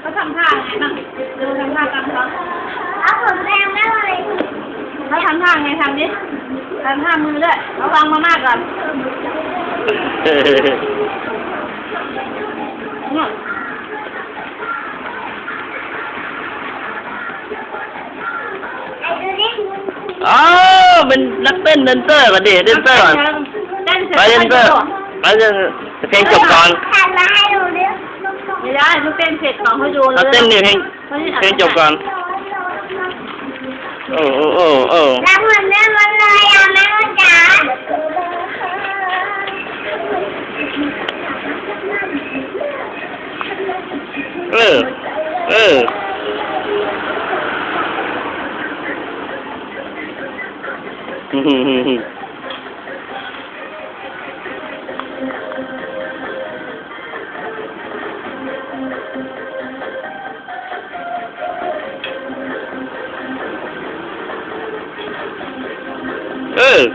เขาทำท่าไงบ้างดูทำท่าตามเขาเอาผมแดงได้เลยเขาทำท่าไงทำดิทำท่ามือด้วยเขาวางมามากก่อนเนี่ยอ๋อเป็นนักเต้นเดนเซอร์ก่อนดิเดนเซอร์ก่อนไปเดนเซอร์ไปเดนเพลงจบก่อน ไม่ได้ต้องเต้นเสร็จก่อนเขาดูเอาเต้นนี่เพลงเพลงจบก่อน โอ้โอ้โอ้โอ้รักเหมือนแม่มันเลยอะแม่มันจ๋าเออ เออฮึ่ม Ừ.